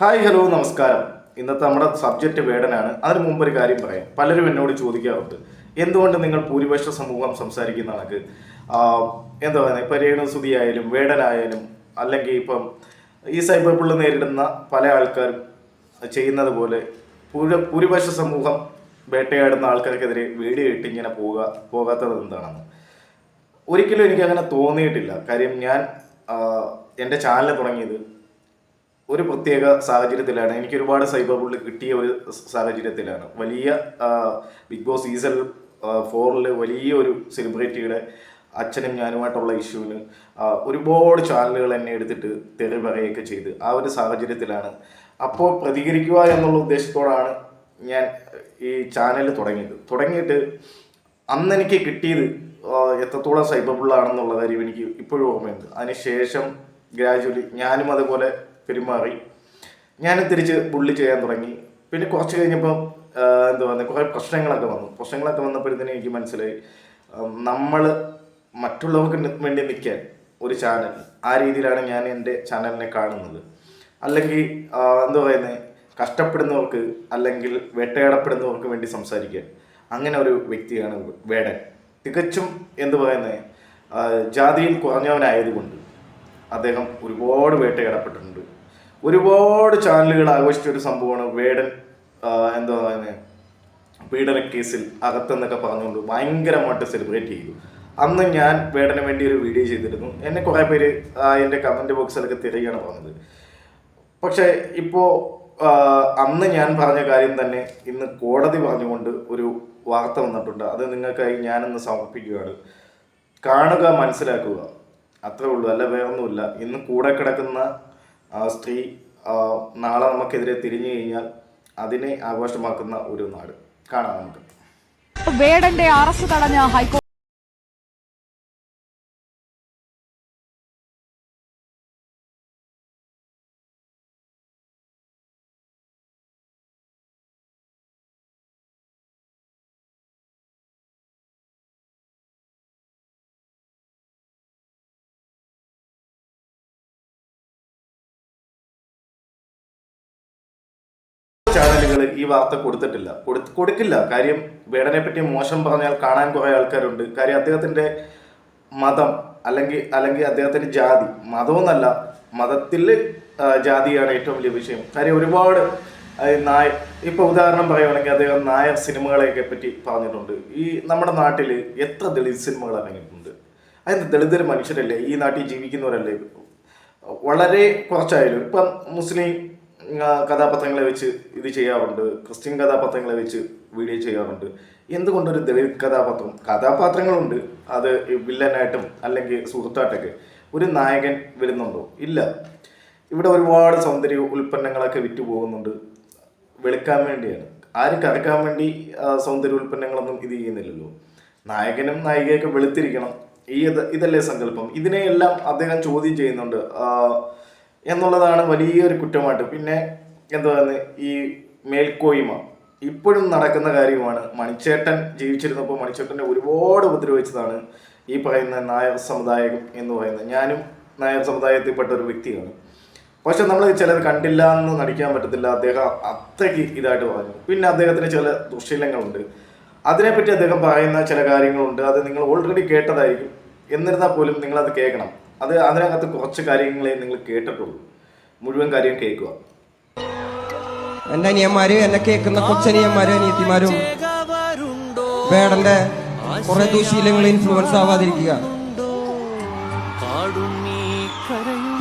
Hi hello നമസ്കാരം. ഇന്നത്തെ നമ്മുടെ സബ്ജക്റ്റ് വേടനാണ്. അതിന് മുമ്പ് ഒരു കാര്യം പറയാം. പലരും എന്നോട് ചോദിക്കാറുണ്ട്. എന്തുകൊണ്ട് നിങ്ങൾ ഭൂരിപക്ഷ സമൂഹം സംസാരിക്കുന്ന കണക്ക്? എന്താ പറയുക രേണുസുതി ആയാലും വേടനായാലും അല്ലെങ്കിൽ ഇപ്പം ഈ സൈബർ പുള്ള് നേരിടുന്ന പല ആൾക്കാരും ചെയ്യുന്നത് പോലെ ഭൂരി ഭൂരിപക്ഷ സമൂഹം വേട്ടയാടുന്ന ആൾക്കാർക്കെതിരെ വീഡിയോ ഇട്ട് ഇങ്ങനെ പോവുക പോകാത്തത് എന്താണെന്ന്. ഒരിക്കലും എനിക്ക് അങ്ങനെ തോന്നിയിട്ടില്ല. കാര്യം ഞാൻ എന്റെ ചാനൽ തുടങ്ങിയത് ഒരു പ്രത്യേക സാഹചര്യത്തിലാണ്. എനിക്ക് ഒരുപാട് സൈബർ ബുള്ളി കിട്ടിയ ഒരു സാഹചര്യത്തിലാണ്. വലിയ ബിഗ് ബോസ് സീസൺ ഫോറിൽ വലിയ ഒരു സെലിബ്രിറ്റിയുടെ അച്ഛനും ഞാനുമായിട്ടുള്ള ഇഷ്യൂവിന് ഒരുപാട് ചാനലുകൾ എന്നെ എടുത്തിട്ട് തെറി പറയുകയൊക്കെ ചെയ്ത് ആ ഒരു സാഹചര്യത്തിലാണ്. അപ്പോൾ പ്രതികരിക്കുക എന്നുള്ള ഉദ്ദേശത്തോടാണ് ഞാൻ ഈ ചാനൽ തുടങ്ങിയത്. തുടങ്ങിയിട്ട് അന്ന് എനിക്ക് കിട്ടിയത് എത്രത്തോളം സൈബർ ബുള്ളാണെന്നുള്ള കാര്യം എനിക്ക് ഇപ്പോഴും ഓർമ്മയുണ്ട്. അതിനുശേഷം ഗ്രാജുവലി ഞാനും അതുപോലെ പെരുമാറി. ഞാനും തിരിച്ച് ബുള്ളി ചെയ്യാൻ തുടങ്ങി. പിന്നെ കുറച്ച് കഴിഞ്ഞപ്പോൾ എന്താ പറയുക കുറേ പ്രശ്നങ്ങളൊക്കെ വന്നു. പ്രശ്നങ്ങളൊക്കെ വന്നപ്പോഴത്തേനും എനിക്ക് മനസ്സിലായി. നമ്മൾ മറ്റുള്ളവർക്ക് വേണ്ടി നിൽക്കാൻ ഒരു ചാനൽ. ആ രീതിയിലാണ് ഞാൻ എന്റെ ചാനലിനെ കാണുന്നത്. അല്ലെങ്കിൽ എന്താ പറയുന്നത് കഷ്ടപ്പെടുന്നവർക്ക് അല്ലെങ്കിൽ വേട്ടയാടപ്പെടുന്നവർക്ക് വേണ്ടി സംസാരിക്കുക. അങ്ങനെ ഒരു വ്യക്തിയാണ് വേടൻ. തികച്ചും എന്ത് പറയുന്നത് ജാതിയിൽ കുറഞ്ഞവനായതുകൊണ്ട് അദ്ദേഹം ഒരുപാട് വേട്ടയാടപ്പെട്ടിട്ടുണ്ട്. ഒരുപാട് ചാനലുകൾ ആഘോഷിച്ച ഒരു സംഭവമാണ് വേടൻ എന്താ പറയുന്നത് പീഡന കേസിൽ അകത്തെന്നൊക്കെ പറഞ്ഞുകൊണ്ട് ഭയങ്കരമായിട്ട് സെലിബ്രേറ്റ് ചെയ്തു. അന്ന് ഞാൻ വേടന് വേണ്ടി ഒരു വീഡിയോ ചെയ്തിരുന്നു. എന്നെ കുറേ പേര് എന്റെ കമന്റ് ബോക്സിലൊക്കെ തിരികെയാണ് പറഞ്ഞത്. പക്ഷേ ഇപ്പോൾ അന്ന് ഞാൻ പറഞ്ഞ കാര്യം തന്നെ ഇന്ന് കോടതി പറഞ്ഞുകൊണ്ട് ഒരു വാർത്ത വന്നിട്ടുണ്ട്. അത് നിങ്ങൾക്കായി ഞാനിന്ന് സമർപ്പിക്കുകയാണ്. കാണുക മനസ്സിലാക്കുക. അത്രേ ഉള്ളൂ. അല്ല വേറൊന്നുമില്ല. ഇന്ന് കൂടെ കിടക്കുന്ന ആ, സ്ത്രീ നാളെ നമുക്കെതിരെ തിരിഞ്ഞു കഴിഞ്ഞാൽ അതിനെ ആഘോഷമാക്കുന്ന ഒരു നാട്. കാണാം നമുക്ക്. വേടന്റെ അറസ്റ്റ് തടഞ്ഞ ഹൈക്കോടതി ചാനലുകൾ ഈ വാർത്ത കൊടുത്തിട്ടില്ല. കൊടുക്കില്ല. കാര്യം വേടനെ പറ്റി മോശം പറഞ്ഞാൽ കാണാൻ കുറേ ആൾക്കാരുണ്ട്. കാര്യം അദ്ദേഹത്തിന്റെ മതം അല്ലെങ്കിൽ അല്ലെങ്കിൽ അദ്ദേഹത്തിന്റെ ജാതി മതമൊന്നല്ല. മതത്തിൽ ജാതിയാണ് ഏറ്റവും വലിയ വിഷയം. കാര്യം ഒരുപാട് നായ ഇപ്പൊ ഉദാഹരണം പറയുകയാണെങ്കിൽ അദ്ദേഹം നായർ സിനിമകളെയൊക്കെ പറ്റി പറഞ്ഞിട്ടുണ്ട്. ഈ നമ്മുടെ നാട്ടിൽ എത്ര ദളിത് സിനിമകൾ ഇറങ്ങിയിട്ടുണ്ട്? അതിന് ദളിതർ മനുഷ്യരല്ലേ? ഈ നാട്ടിൽ ജീവിക്കുന്നവരല്ലേ? വളരെ കുറച്ചായാലും. ഇപ്പം മുസ്ലിം കഥാപാത്രങ്ങളെ വെച്ച് ഇത് ചെയ്യാറുണ്ട്. ക്രിസ്ത്യൻ കഥാപാത്രങ്ങളെ വെച്ച് വീഡിയോ ചെയ്യാറുണ്ട്. എന്തുകൊണ്ടൊരു ദളിത് കഥാപാത്രം കഥാപാത്രങ്ങളുണ്ട്. അത് വില്ലനായിട്ടും അല്ലെങ്കിൽ സുഹൃത്തായിട്ടൊക്കെ ഒരു നായകൻ വരുന്നുണ്ടോ? ഇല്ല. ഇവിടെ ഒരുപാട് സൗന്ദര്യ ഉൽപ്പന്നങ്ങളൊക്കെ വിറ്റ് പോകുന്നുണ്ട്. വെളുക്കാൻ വേണ്ടിയാണ്. ആരും കറക്കാൻ വേണ്ടി സൗന്ദര്യ ഉൽപ്പന്നങ്ങളൊന്നും ഇത് ചെയ്യുന്നില്ലല്ലോ. നായകനും നായികയൊക്കെ വെളുത്തിരിക്കണം. ഈ ഇത് ഇതല്ലേ സങ്കല്പം. ഇതിനെയെല്ലാം അദ്ദേഹം ചോദ്യം ചെയ്യുന്നുണ്ട്. എന്നുള്ളതാണ് വലിയൊരു കുറ്റമായിട്ട്. പിന്നെ എന്താണ് ഈ മേൽക്കോയ്മ. ഇപ്പോഴും നടക്കുന്ന കാര്യമാണ് മണിച്ചേട്ടൻ ജീവിച്ചിരുന്നപ്പോൾ മണിച്ചേട്ടനെ ഒരുപാട് ഉപദ്രവിച്ചതാണ് ഈ പറയുന്ന നായർ സമുദായം എന്ന് പറയുന്നത്. ഞാനും നായർ സമുദായത്തിൽപ്പെട്ട ഒരു വ്യക്തിയാണ്. പക്ഷെ നമ്മൾ ചിലത് കണ്ടില്ല എന്ന് നടിക്കാൻ പറ്റത്തില്ല. അദ്ദേഹം അത്രയ്ക്ക് ഇതായിട്ട് പറഞ്ഞു. പിന്നെ അദ്ദേഹത്തിന് ചില ദുശ്ശീലങ്ങളുണ്ട് അതിനെപ്പറ്റി അദ്ദേഹം പറയുന്ന ചില കാര്യങ്ങളുണ്ട്. അത് നിങ്ങൾ ഓൾറെഡി കേട്ടതായിരിക്കും. എന്നിരുന്നാൽ പോലും നിങ്ങളത് കേൾക്കണം. അത് അതിനകത്ത് കുറച്ച് കാര്യങ്ങളെ നിങ്ങൾ കേട്ടിട്ടുള്ളൂ. മുഴുവൻ കാര്യം കേൾക്കുക. എന്റെ അനിയന്മാര് എന്നെ കേൾക്കുന്ന കൊച്ചനിയന്മാരും അനിയത്തിമാരും വേടന്റെ കുറെ ദുശീലങ്ങൾ ഇൻഫ്ലുവൻസ് ആവാതിരിക്കുക.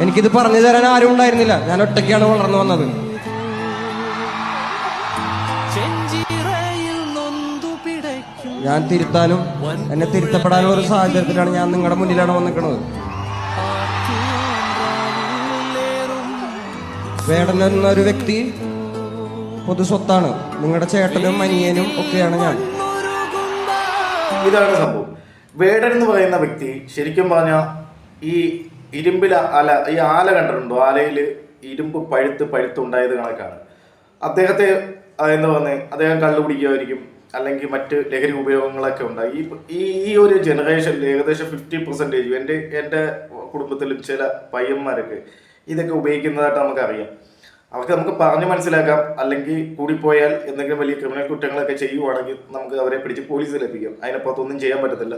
എനിക്കിത് പറഞ്ഞു തരാൻ ആരും ഉണ്ടായിരുന്നില്ല. ഞാൻ ഒറ്റയ്ക്കാണ് വളർന്നു വന്നത്. ഞാൻ തിരുത്താനും എന്നെ തിരുത്തപ്പെടാനും ഒരു സാഹചര്യത്തിലാണ് ഞാൻ നിങ്ങളുടെ മുന്നിലാണ് വന്നിരിക്കുന്നത്. വേടൻ എന്നൊരു വ്യക്തി പൊതു സ്വത്താണ്. നിങ്ങളുടെ ചേട്ടനും അനിയനും ഒക്കെയാണ് ഞാൻ. ഇതാണ് സംഭവം. വേടൻ എന്ന് പറയുന്ന വ്യക്തി ശരിക്കും പറഞ്ഞാൽ ഈ ഇരുമ്പിൽ അല ഈ ആല കണ്ടിട്ടുണ്ടോ? ആലയിൽ ഇരുമ്പ് പഴുത്ത് പഴുത്തുണ്ടായത് കണക്കാണ്. അദ്ദേഹത്തെ എന്താ പറയുന്നത് അദ്ദേഹം കള്ളു കുടിക്കുമായിരിക്കും. അല്ലെങ്കിൽ മറ്റ് ലഹരി ഉപയോഗങ്ങളൊക്കെ ഉണ്ടായി. ഈ ഈ ഒരു ജനറേഷനിൽ ഏകദേശം ഫിഫ്റ്റി പെർസെന്റേജ് എന്റെ എന്റെ കുടുംബത്തിലും ചില പയ്യന്മാരൊക്കെ ഇതൊക്കെ ഉപയോഗിക്കുന്നതായിട്ട് നമുക്കറിയാം. അവർക്ക് നമുക്ക് പറഞ്ഞു മനസ്സിലാക്കാം. അല്ലെങ്കിൽ കൂടിപ്പോയാൽ എന്തെങ്കിലും വലിയ ക്രിമിനൽ കുറ്റങ്ങളൊക്കെ ചെയ്യുവാണെങ്കിൽ നമുക്ക് അവരെ പിടിച്ച് പോലീസിൽ എത്തിക്കാം അതിനപ്പുറത്തൊന്നും ചെയ്യാൻ പറ്റത്തില്ല.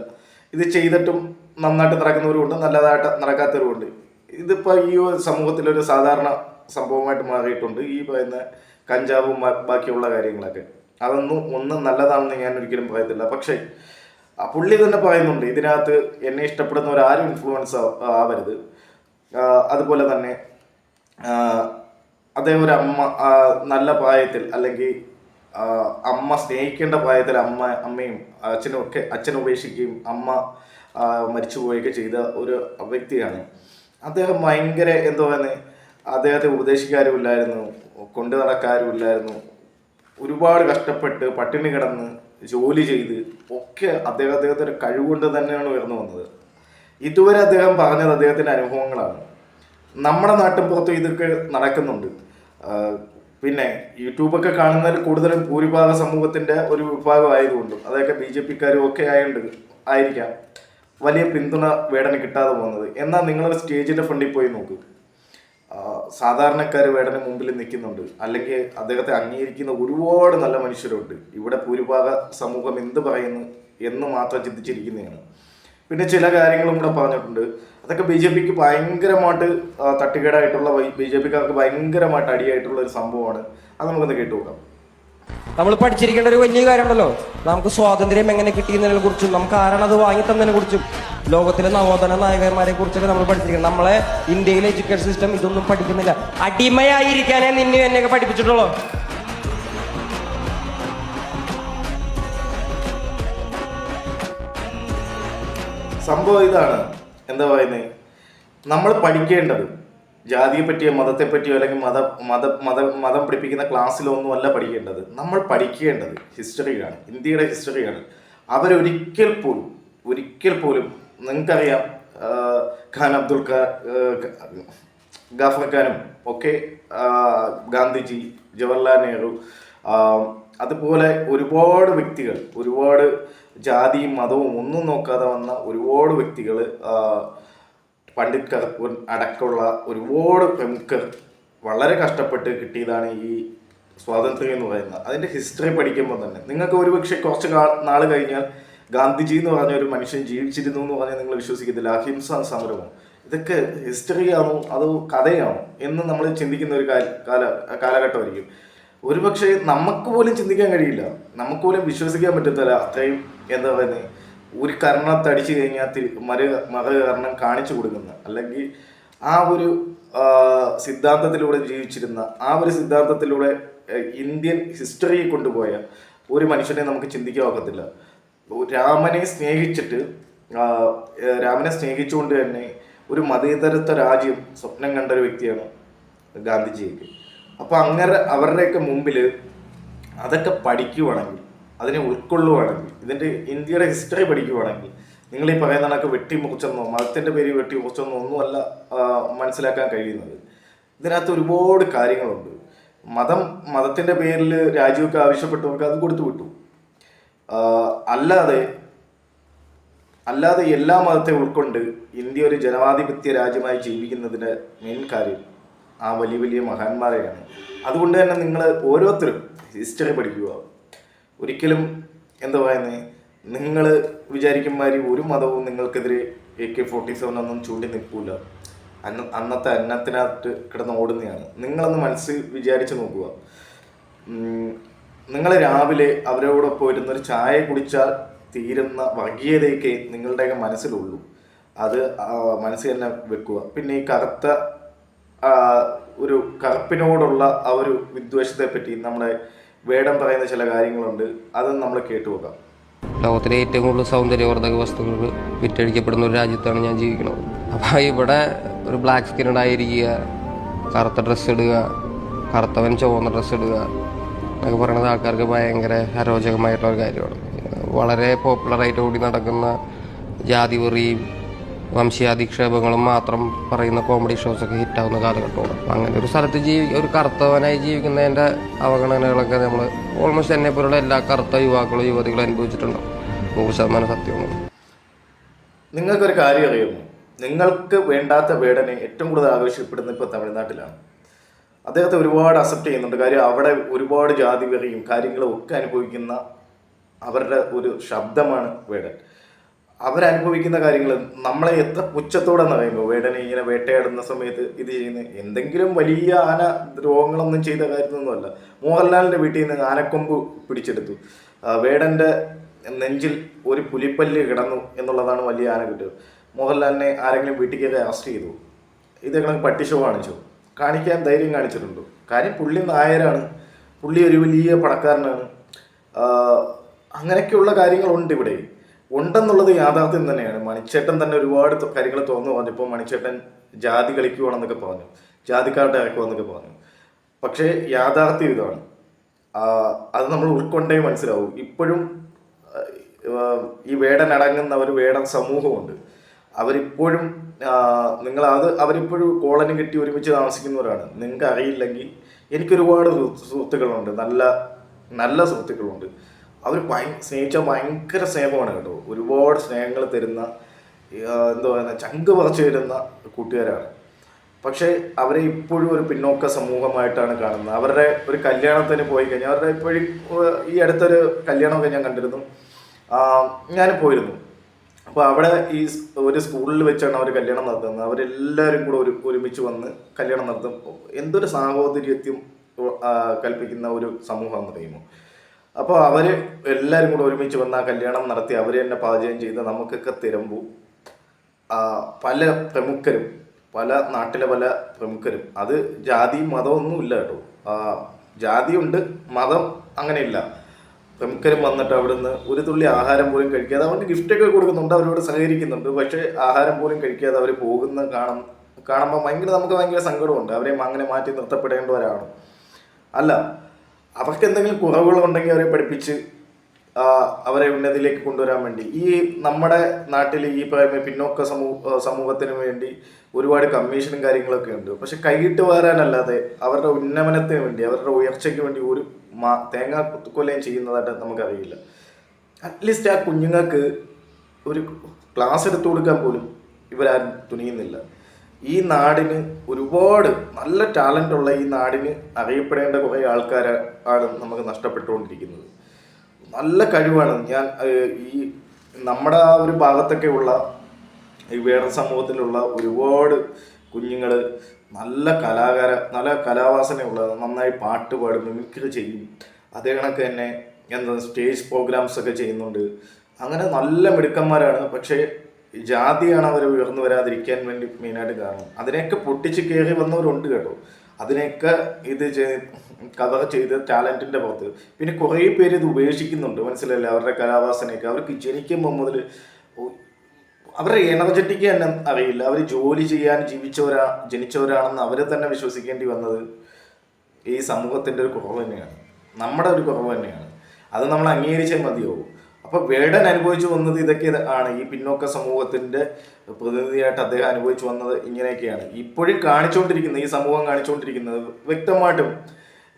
ഇത് ചെയ്തിട്ടും നന്നായിട്ട് നടക്കുന്നവരുമുണ്ട് നല്ലതായിട്ട് നടക്കാത്തവരുമുണ്ട്. ഇതിപ്പോൾ ഈ സമൂഹത്തിലൊരു സാധാരണ സംഭവമായിട്ട് മാറിയിട്ടുണ്ട്. ഈ പറയുന്ന കഞ്ചാവും ബാക്കിയുള്ള കാര്യങ്ങളൊക്കെ. അതൊന്നും ഒന്നും നല്ലതാണെന്ന് ഞാൻ ഒരിക്കലും പറയത്തില്ല. പക്ഷേ പുള്ളി തന്നെ പറയുന്നുണ്ട് ഇതിനകത്ത് എന്നെ ഇഷ്ടപ്പെടുന്നവരാരും ഇൻഫ്ലുവൻസ് ആവരുത്. അതുപോലെ തന്നെ അദ്ദേഹം ഒരു അമ്മ നല്ല പ്രായത്തിൽ അല്ലെങ്കിൽ അമ്മ സ്നേഹിക്കേണ്ട പ്രായത്തിൽ അമ്മ അമ്മയും അച്ഛനും ഒക്കെ അച്ഛനെ ഉപേക്ഷിക്കുകയും അമ്മ മരിച്ചു പോവുകയൊക്കെ ചെയ്ത ഒരു വ്യക്തിയാണ്. അദ്ദേഹം ഭയങ്കര എന്തോ പറയുന്നത് അദ്ദേഹത്തെ ഉപദേശിക്കാരുമില്ലായിരുന്നു കൊണ്ടു നടക്കാരുമില്ലായിരുന്നു. ഒരുപാട് കഷ്ടപ്പെട്ട് പട്ടിണി കിടന്ന് ജോലി ചെയ്ത് ഒക്കെ അദ്ദേഹം അദ്ദേഹത്തിന്റെ കഴിവുകൊണ്ട് തന്നെയാണ് ഉയർന്നു വന്നത്. ഇതുവരെ അദ്ദേഹം പറഞ്ഞത് അദ്ദേഹത്തിന്റെ അനുഭവങ്ങളാണ്. നമ്മുടെ നാട്ടിൻ പുറത്തും ഇതൊക്കെ നടക്കുന്നുണ്ട്. പിന്നെ യൂട്യൂബൊക്കെ കാണുന്നതിൽ കൂടുതലും ഭൂരിഭാഗ സമൂഹത്തിന്റെ ഒരു വിഭാഗം ആയതുകൊണ്ടും അതൊക്കെ ബി ജെ പിക്കാരും ഒക്കെ ആയതുകൊണ്ട് ആയിരിക്കാം വലിയ പിന്തുണ വേടന് കിട്ടാതെ പോകുന്നത്. എന്നാൽ നിങ്ങളൊരു സ്റ്റേജിന്റെ ഫ്രണ്ടിൽ പോയി നോക്ക്. സാധാരണക്കാർ വേടന് മുമ്പിൽ നിൽക്കുന്നുണ്ട്. അല്ലെങ്കിൽ അദ്ദേഹത്തെ അംഗീകരിക്കുന്ന ഒരുപാട് നല്ല മനുഷ്യരുണ്ട്. ഇവിടെ ഭൂരിഭാഗ സമൂഹം എന്ത് പറയുന്നു എന്ന് മാത്രം ചിന്തിച്ചിരിക്കുന്നതാണ്. പിന്നെ ചില കാര്യങ്ങളും കൂടെ പറഞ്ഞിട്ടുണ്ട്. അതൊക്കെ ബി ജെ പിക്ക് ഭയങ്കരമായിട്ട് തട്ടിക്കേടായിട്ടുള്ള ബി ജെ പിക്കാർക്ക് ഭയങ്കരമായിട്ട് അടിയായിട്ടുള്ള ഒരു സംഭവമാണ്. അത് നമുക്കൊന്ന് കേട്ടു കൊടുക്കാം നമ്മൾ പഠിച്ചിരിക്കേണ്ട ഒരു വലിയ കാര്യമുണ്ടല്ലോ. നമുക്ക് സ്വാതന്ത്ര്യം എങ്ങനെ കിട്ടിയെന്നതിനെ കുറിച്ചും നമുക്ക് ആരാണ് അത് വാങ്ങി തന്നതിനെ കുറിച്ചും ലോകത്തിലെ നവോത്ഥാന നായകന്മാരെ കുറിച്ചൊക്കെ നമ്മൾ പഠിച്ചിരിക്കണം. നമ്മളെ ഇന്ത്യയിലെ എഡ്യൂക്കേഷൻ സിസ്റ്റം ഇതൊന്നും പഠിക്കുന്നില്ല. അടിമയായിരിക്കാനേ നിന്നെ എന്നെയൊക്കെ പഠിപ്പിച്ചിട്ടുള്ളൂ. സംഭവം ഇതാണ്. എന്താ പറയുന്നത് നമ്മൾ പഠിക്കേണ്ടത് ജാതിയെ പറ്റിയോ മതത്തെ പറ്റിയോ അല്ലെങ്കിൽ മത മത മത മതം പഠിപ്പിക്കുന്ന ക്ലാസ്സിലോ ഒന്നും അല്ല പഠിക്കേണ്ടത്. നമ്മൾ പഠിക്കേണ്ടത് ഹിസ്റ്ററിയാണ് ഇന്ത്യയുടെ ഹിസ്റ്ററിയാണ്. അവരൊരിക്കൽ പോലും ഒരിക്കൽ പോലും നിങ്ങൾക്കറിയാം ഖാൻ അബ്ദുൽ ഗാഫർ ഖാനും ഒക്കെ ഗാന്ധിജി ജവഹർലാൽ നെഹ്റു അതുപോലെ ഒരുപാട് വ്യക്തികൾ ഒരുപാട് ജാതിയും മതവും ഒന്നും നോക്കാതെ വന്ന ഒരുപാട് വ്യക്തികൾ പണ്ഡിറ്റ് കർപ്പൂർ അടക്കമുള്ള ഒരുപാട് പ്രമുഖർ വളരെ കഷ്ടപ്പെട്ട് കിട്ടിയതാണ് ഈ സ്വാതന്ത്ര്യം എന്ന് പറയുന്നത്. അതിന്റെ ഹിസ്റ്ററി പഠിക്കുമ്പോൾ തന്നെ. നിങ്ങൾക്ക് ഒരുപക്ഷെ കുറച്ച് നാൾ കഴിഞ്ഞാൽ ഗാന്ധിജി എന്ന് പറഞ്ഞ ഒരു മനുഷ്യൻ ജീവിച്ചിരുന്നു എന്ന് പറഞ്ഞാൽ നിങ്ങൾ വിശ്വസിക്കത്തില്ല. അഹിംസ സമരമോ? ഇതൊക്കെ ഹിസ്റ്ററിയാണോ അതോ കഥയാണോ? എന്ന് നമ്മൾ ചിന്തിക്കുന്ന ഒരു കാല കാല കാലഘട്ടമായിരിക്കും. ഒരുപക്ഷെ നമുക്ക് പോലും ചിന്തിക്കാൻ കഴിയില്ല. നമുക്ക് പോലും വിശ്വസിക്കാൻ പറ്റത്തില്ല അത്രയും എന്താ പറയുന്നത് ഒരു കർണത്തടിച്ചു കഴിഞ്ഞാൽ മറു മറു കർണം കാണിച്ചു കൊടുക്കുന്ന അല്ലെങ്കിൽ ആ ഒരു സിദ്ധാന്തത്തിലൂടെ ജീവിച്ചിരുന്ന ആ ഒരു സിദ്ധാന്തത്തിലൂടെ ഇന്ത്യൻ ഹിസ്റ്ററിയെ കൊണ്ടുപോയ ഒരു മനുഷ്യനെ നമുക്ക് ചിന്തിക്കാൻ ഒക്കത്തില്ല. രാമനെ സ്നേഹിച്ചിട്ട് രാമനെ സ്നേഹിച്ചുകൊണ്ട് തന്നെ ഒരു മതേതരത്വ രാജ്യം സ്വപ്നം കണ്ട ഒരു വ്യക്തിയാണ് ഗാന്ധിജിയൊക്കെ അപ്പോൾ അങ്ങനെ അവരുടെയൊക്കെ മുമ്പിൽ അതൊക്കെ പഠിക്കുവാണെങ്കിൽ അതിനെ ഉൾക്കൊള്ളുവാണെങ്കിൽ ഇതിന്റെ ഇന്ത്യയുടെ ഹിസ്റ്ററി പഠിക്കുവാണെങ്കിൽ നിങ്ങൾ ഈ പറയുന്ന കണക്ക് വെട്ടിമുറിച്ചെന്നോ മതത്തിന്റെ പേര് വെട്ടിമുറിച്ചെന്നോ ഒന്നുമല്ല മനസ്സിലാക്കാൻ കഴിയുന്നത്. ഇതിനകത്ത് ഒരുപാട് കാര്യങ്ങളുണ്ട്. മതം മതത്തിന്റെ പേരിൽ രാജ്യമൊക്കെ ആവശ്യപ്പെട്ടവർക്ക് അത് കൊടുത്തു വിട്ടു. അല്ലാതെ അല്ലാതെ എല്ലാ മതത്തെ ഉൾക്കൊണ്ട് ഇന്ത്യ ഒരു ജനാധിപത്യ രാജ്യമായി ജീവിക്കുന്നതിന്റെ മെയിൻ കാര്യം ആ വലിയ വലിയ മഹാന്മാരെയാണ്. അതുകൊണ്ട് തന്നെ നിങ്ങൾ ഓരോരുത്തരും ഹിസ്റ്ററി പഠിക്കുക. ഒരിക്കലും എന്താ പറയുന്നത് നിങ്ങൾ വിചാരിക്കുമാതിരി ഒരു മതവും നിങ്ങൾക്കെതിരെ എ കെ ഫോർട്ടി സെവൻ ഒന്നും ചൂണ്ടി നിൽക്കൂല. അന്ന അന്നത്തെ അന്നത്തിനകത്ത് കിടന്ന് ഓടുന്നതാണ് നിങ്ങളൊന്ന് മനസ്സ് വിചാരിച്ച് നോക്കുക. നിങ്ങൾ രാവിലെ അവരോടൊപ്പം ഇരുന്നൊരു ചായ കുടിച്ചാൽ തീരുന്ന വർഗീയതയൊക്കെ നിങ്ങളുടെയൊക്കെ മനസ്സിലുള്ളൂ. അത് മനസ്സിൽ തന്നെ വെക്കുക. പിന്നെ ഈ കറുത്ത ഒരു കറുപ്പിനോടുള്ള ആ ഒരു വിദ്വേഷത്തെ പറ്റി നമ്മുടെ വേടം പറയുന്ന ചില കാര്യങ്ങളുണ്ട് അത് നമ്മൾ കേട്ടുപോകാം ലോകത്തിലെ ഏറ്റവും കൂടുതൽ സൗന്ദര്യവർദ്ധക വസ്തുക്കൾ വിറ്റഴിക്കപ്പെടുന്ന ഒരു രാജ്യത്താണ് ഞാൻ ജീവിക്കുന്നത്. അപ്പോൾ ഇവിടെ ഒരു ബ്ലാക്ക് സ്കിൻ ഉണ്ടായിരിക്കുക കറുത്ത ഡ്രസ്സ് ഇടുക കറുത്തവൻ ചുവന്ന ഡ്രസ്സ് ഇടുക എന്നൊക്കെ പറയുന്നത് ആൾക്കാർക്ക് ഭയങ്കര അരോചകമായിട്ടുള്ള ഒരു കാര്യമാണ്. വളരെ പോപ്പുലറായിട്ട് ഓടി നടക്കുന്ന ജാതിവെറിയും വംശീയാധിക്ഷേപങ്ങളും മാത്രം പറയുന്ന കോമഡി ഷോസ് ഷോസൊക്കെ ഹിറ്റാവുന്ന കാലഘട്ടമാണ്. അപ്പം അങ്ങനെ ഒരു സ്ഥലത്ത് ജീവി ഒരു കറുത്തവനായി ജീവിക്കുന്നതിന്റെ അവഗണനകളൊക്കെ നമ്മൾ ഓൾമോസ്റ്റ് എന്നെ പോലുള്ള എല്ലാ കറുത്ത യുവാക്കളും യുവതികളും അനുഭവിച്ചിട്ടുണ്ട് നൂറ് ശതമാനം സത്യമാണ് നിങ്ങൾക്കൊരു കാര്യം അറിയുമോ? നിങ്ങൾക്ക് വേണ്ടാത്ത വേടനെ ഏറ്റവും കൂടുതൽ ആവശ്യപ്പെടുന്ന ഇപ്പോൾ തമിഴ്നാട്ടിലാണ്. അദ്ദേഹത്തെ ഒരുപാട് അക്സെപ്റ്റ് ചെയ്യുന്നുണ്ട്. കാര്യം അവിടെ ഒരുപാട് ജാതി വെറിയും കാര്യങ്ങളും ഒക്കെ അനുഭവിക്കുന്ന അവരുടെ ഒരു ശബ്ദമാണ് വേടൻ. അവരനുഭവിക്കുന്ന കാര്യങ്ങൾ നമ്മളെ എത്ര പുച്ഛത്തോടെന്ന് പറയുമ്പോൾ വേടനെ ഇങ്ങനെ വേട്ടയാടുന്ന സമയത്ത് ഇത് ചെയ്യുന്ന എന്തെങ്കിലും വലിയ ആന രോഗങ്ങളൊന്നും ചെയ്ത കാര്യമൊന്നുമല്ല മോഹൻലാലിന്റെ വീട്ടിൽ നിന്ന് ആനക്കൊമ്പ് പിടിച്ചെടുത്തു. വേടന്റെ നെഞ്ചിൽ ഒരു പുലിപ്പല്ല് കിടന്നു എന്നുള്ളതാണ് വലിയ ആന കിട്ടുക മോഹൻലാലിനെ ആരെങ്കിലും വീട്ടിൽ കയറി അറസ്റ്റ് ചെയ്തു. ഇത് കണക്ക് പട്ടിഷോ കാണിച്ചു. കാണിക്കാൻ ധൈര്യം കാണിച്ചിട്ടുണ്ടോ. കാര്യം പുള്ളി നായരാണ്. പുള്ളി ഒരു വലിയ പണക്കാരനാണ്. അങ്ങനെയൊക്കെയുള്ള കാര്യങ്ങളുണ്ട് ഇവിടെ. ഉണ്ടെന്നുള്ളത് യാഥാർത്ഥ്യം തന്നെയാണ്. മണിച്ചേട്ടൻ തന്നെ ഒരുപാട് കാര്യങ്ങൾ കാര്യങ്ങൾ തുറന്നു പറഞ്ഞപ്പോൾ മണിച്ചേട്ടൻ ജാതി കളിക്കുവാണെന്നൊക്കെ പറഞ്ഞു. ജാതിക്കാരുടെ ഇറക്കുവാന്നൊക്കെ പറഞ്ഞു. പക്ഷേ യാഥാർത്ഥ്യം ഇതാണ്. അത് നമ്മൾ ഉൾക്കൊണ്ടേ മനസ്സിലാവും. ഇപ്പോഴും ഈ വേടൻ അടങ്ങുന്ന ഒരു വേടൻ സമൂഹമുണ്ട്. അവരിപ്പോഴും നിങ്ങൾ അത് അവരിപ്പോഴും കോളനി കെട്ടി ഒരുമിച്ച് താമസിക്കുന്നവരാണ്. നിങ്ങൾക്ക് അറിയില്ലെങ്കിൽ എനിക്കൊരുപാട് സുഹൃ- സുഹൃത്തുക്കളുണ്ട്. നല്ല നല്ല സുഹൃത്തുക്കളുണ്ട്. അവർ ഭയ സ്നേഹിച്ച ഭയങ്കര സ്നേഹമാണ് കേട്ടോ. ഒരുപാട് സ്നേഹങ്ങൾ തരുന്ന എന്താ പറയുക ചങ്ക് പറിച്ചു തരുന്ന കൂട്ടുകാരാണ്. പക്ഷേ അവരെ ഇപ്പോഴും ഒരു പിന്നോക്ക സമൂഹമായിട്ടാണ് കാണുന്നത്. അവരുടെ ഒരു കല്യാണത്തിന് പോയി കഴിഞ്ഞാൽ അവരുടെ ഇപ്പോഴും ഈ അടുത്തൊരു കല്യാണമൊക്കെ ഞാൻ കണ്ടിരുന്നു. ഞാൻ പോയിരുന്നു. അപ്പോൾ അവിടെ ഈ ഒരു സ്കൂളിൽ വെച്ചാണ് അവർ കല്യാണം നടത്തുന്നത്. അവരെല്ലാവരും കൂടെ ഒരു ഒരുമിച്ച് വന്ന് കല്യാണം നടത്തും. എന്തൊരു സാഹോദര്യത്യം കൽപ്പിക്കുന്ന ഒരു സമൂഹം എന്ന് പറയുമ്പോൾ അപ്പോൾ അവർ എല്ലാവരും കൂടെ ഒരുമിച്ച് വന്ന് ആ കല്യാണം നടത്തി അവർ തന്നെ പാചകം ചെയ്ത് നമുക്കൊക്കെ തിരമ്പു. പല പ്രമുഖരും പല നാട്ടിലെ പല പ്രമുഖരും അത് ജാതി മതമൊന്നും ഇല്ല കേട്ടോ. ജാതിയുണ്ട് മതം അങ്ങനെയില്ല. പ്രമുഖരും വന്നിട്ട് അവിടുന്ന് ഒരു തുള്ളി ആഹാരം പോലും കഴിക്കാതെ അവർക്ക് ഗിഫ്റ്റൊക്കെ കൊടുക്കുന്നുണ്ട് അവരോട് സഹകരിക്കുന്നുണ്ട്. പക്ഷേ ആഹാരം പോലും കഴിക്കാതെ അവർ പോകുന്ന കാണും കാണുമ്പോൾ ഭയങ്കര നമുക്ക് ഭയങ്കര സങ്കടമുണ്ട്. അവരെ അങ്ങനെ മാറ്റി നിർത്തപ്പെടേണ്ടവരാണ് അല്ല. അവർക്ക് എന്തെങ്കിലും കുറവുകളുണ്ടെങ്കിൽ അവരെ പഠിപ്പിച്ച് അവരെ ഉന്നതിയിലേക്ക് കൊണ്ടുവരാൻ വേണ്ടി. ഈ നമ്മുടെ നാട്ടിൽ ഈ പറയുന്ന പിന്നോക്ക സമൂഹ സമൂഹത്തിന് വേണ്ടി ഒരുപാട് കമ്മീഷനും കാര്യങ്ങളൊക്കെ ഉണ്ട്. പക്ഷെ കൈയിട്ട് വരാനല്ലാതെ അവരുടെ ഉന്നമനത്തിന് വേണ്ടി അവരുടെ ഉയർച്ചയ്ക്ക് വേണ്ടി ഒരു മാ തേങ്ങ കൊലയും ചെയ്യുന്നതായിട്ട് നമുക്കറിയില്ല. അറ്റ്ലീസ്റ്റ് ആ കുഞ്ഞുങ്ങൾക്ക് ഒരു ക്ലാസ് എടുത്തു കൊടുക്കാൻ പോലും ഇവരാരും തുനിയുന്നില്ല. ഈ നാടിന് ഒരുപാട് നല്ല ടാലന്റ് ഉള്ള ഈ നാടിന് അറിയപ്പെടേണ്ട കുറേ ആൾക്കാരെ ആണ് നമുക്ക് നഷ്ടപ്പെട്ടുകൊണ്ടിരിക്കുന്നത്. നല്ല കഴിവാണ് ഞാൻ ഈ നമ്മുടെ ആ ഒരു ഭാഗത്തൊക്കെ ഉള്ള ഈ വേറെ സമൂഹത്തിലുള്ള ഒരുപാട് കുഞ്ഞുങ്ങൾ നല്ല കലാകാര നല്ല കലാവാസനയുള്ള നന്നായി പാട്ട് പാടും മിമിക്രി ചെയ്യും. അതേ കണക്ക് തന്നെ എന്താ സ്റ്റേജ് പ്രോഗ്രാംസ് ഒക്കെ ചെയ്യുന്നുണ്ട്. അങ്ങനെ നല്ല മിടുക്കന്മാരാണ്. പക്ഷേ ജാതിയാണ് അവർ ഉയർന്നു വരാതിരിക്കാൻ വേണ്ടി മെയിനായിട്ട് കാരണം. അതിനെയൊക്കെ പൊട്ടിച്ച് കയറി വന്നവരുണ്ട് കേട്ടോ. അതിനെയൊക്കെ ഇത് കവർ ചെയ്ത് ടാലന്റിന്റെ പുറത്ത്. പിന്നെ കുറേ പേര് ഇത് ഉപേക്ഷിക്കുന്നുണ്ട്. മനസ്സിലല്ലേ അവരുടെ കലാവാസനയൊക്കെ. അവർക്ക് ജനിക്കുമ്പോൾ മുതൽ അവരുടെ എനർജറ്റിക് തന്നെ അറിയില്ല. അവർ ജോലി ചെയ്യാൻ ജീവിച്ചവരാ ജനിച്ചവരാണെന്ന് അവരെ തന്നെ വിശ്വസിക്കേണ്ടി വന്നത് ഈ സമൂഹത്തിന്റെ ഒരു കുറവ് തന്നെയാണ്. നമ്മുടെ ഒരു കുറവ് തന്നെയാണ്. അത് നമ്മൾ അംഗീകരിച്ചേ മതിയാവും. അപ്പോൾ വേടൻ അനുഭവിച്ചു വന്നത് ഇതൊക്കെ ആണ്. ഈ പിന്നോക്ക സമൂഹത്തിന്റെ പ്രതിനിധിയായിട്ട് അദ്ദേഹം അനുഭവിച്ചു വന്നത് ഇങ്ങനെയൊക്കെയാണ്. ഇപ്പോഴും കാണിച്ചുകൊണ്ടിരിക്കുന്നത് ഈ സമൂഹം കാണിച്ചുകൊണ്ടിരിക്കുന്നത് വ്യക്തമായിട്ടും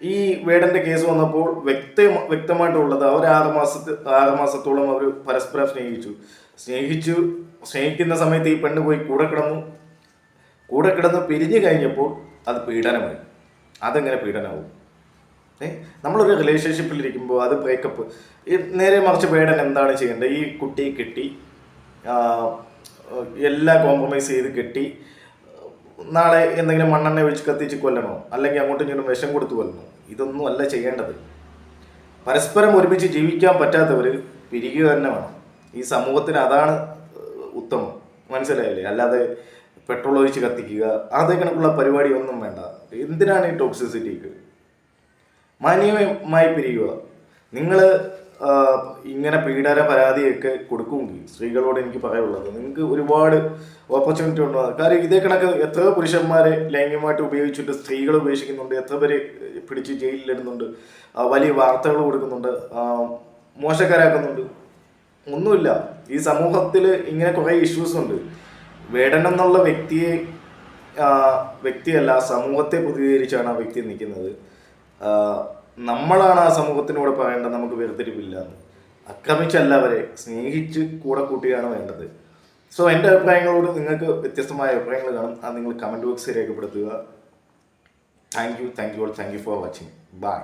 ഈ വേടന്റെ കേസ് വന്നപ്പോൾ വ്യക്ത വ്യക്തമായിട്ടുള്ളത് അവർ ആറ് മാസത്തെ ആറ് മാസത്തോളം അവർ പരസ്പരം സ്നേഹിച്ചു. സ്നേഹിച്ചു സ്നേഹിക്കുന്ന സമയത്ത് ഈ പെണ്ണ് പോയി കൂടെ കിടന്നു. കൂടെ കിടന്ന് പിരിഞ്ഞു കഴിഞ്ഞപ്പോൾ അത് പീഡനമായി. അതെങ്ങനെ പീഡനമാവും നമ്മളൊരു റിലേഷൻഷിപ്പിൽ ഇരിക്കുമ്പോൾ അത് ബ്രേക്കപ്പ് നേരെ മറിച്ച് വേടൻ എന്താണ് ചെയ്യേണ്ടത്? ഈ കുട്ടിയെ കെട്ടി എല്ലാ കോംപ്രമൈസ് ചെയ്ത് കെട്ടി നാളെ എന്തെങ്കിലും മണ്ണെണ്ണ ഒഴിച്ച് കത്തിച്ച് കൊല്ലണോ? അല്ലെങ്കിൽ അങ്ങോട്ടും ഇങ്ങോട്ടും വിഷം കൊടുത്തു കൊല്ലണോ? ഇതൊന്നും അല്ല ചെയ്യേണ്ടത്. പരസ്പരം ഒരുമിച്ച് ജീവിക്കാൻ പറ്റാത്തവർ പിരിക്കുക തന്നെ വേണം. ഈ സമൂഹത്തിന് അതാണ് ഉത്തമം. മനസ്സിലായില്ലേ? അല്ലാതെ പെട്രോൾ ഒഴിച്ച് കത്തിക്കുക അതേ കണക്കുള്ള പരിപാടി ഒന്നും വേണ്ട. എന്തിനാണ് ഈ ടോക്സിസിറ്റിക്ക് മാന്യമായി പിരിയുക. നിങ്ങൾ ഇങ്ങനെ പീഡന പരാതിയൊക്കെ കൊടുക്കുമെങ്കിൽ സ്ത്രീകളോട് എനിക്ക് പറയാനുള്ളത് നിങ്ങൾക്ക് ഒരുപാട് ഓപ്പർച്യൂണിറ്റി ഉണ്ടാകും കാര്യം ഇതേ കണക്ക് എത്ര പുരുഷന്മാരെ ലൈംഗികമായിട്ട് ഉപയോഗിച്ചിട്ട് സ്ത്രീകൾ ഉപേക്ഷിക്കുന്നുണ്ട് എത്ര പേര് പിടിച്ച് ജയിലിലിടുന്നുണ്ട് വലിയ വാർത്തകൾ കൊടുക്കുന്നുണ്ട് മോശക്കാരാക്കുന്നുണ്ട്. ഒന്നുമില്ല. ഈ സമൂഹത്തിൽ ഇങ്ങനെ കുറേ ഇഷ്യൂസ് ഉണ്ട്. വേടൻ എന്നുള്ള വ്യക്തിയെ വ്യക്തിയല്ല സമൂഹത്തെ പ്രതികരിച്ചാണ് ആ വ്യക്തി നിൽക്കുന്നത്. നമ്മളാണ് ആ സമൂഹത്തിനോട് പറയേണ്ടത് നമുക്ക് വേർതിരിവില്ല. എന്ന് ആക്രമിച്ചല്ല അവരെ സ്നേഹിച്ച് കൂടെ കൂട്ടുകയാണ് വേണ്ടത്. സോ എന്റെ അഭിപ്രായങ്ങളോട് നിങ്ങൾക്ക് വ്യത്യസ്തമായ അഭിപ്രായങ്ങൾ കാണും. അത് നിങ്ങൾ കമന്റ് ബോക്സിൽ രേഖപ്പെടുത്തുക. Thank you thank you all thank you for watching bye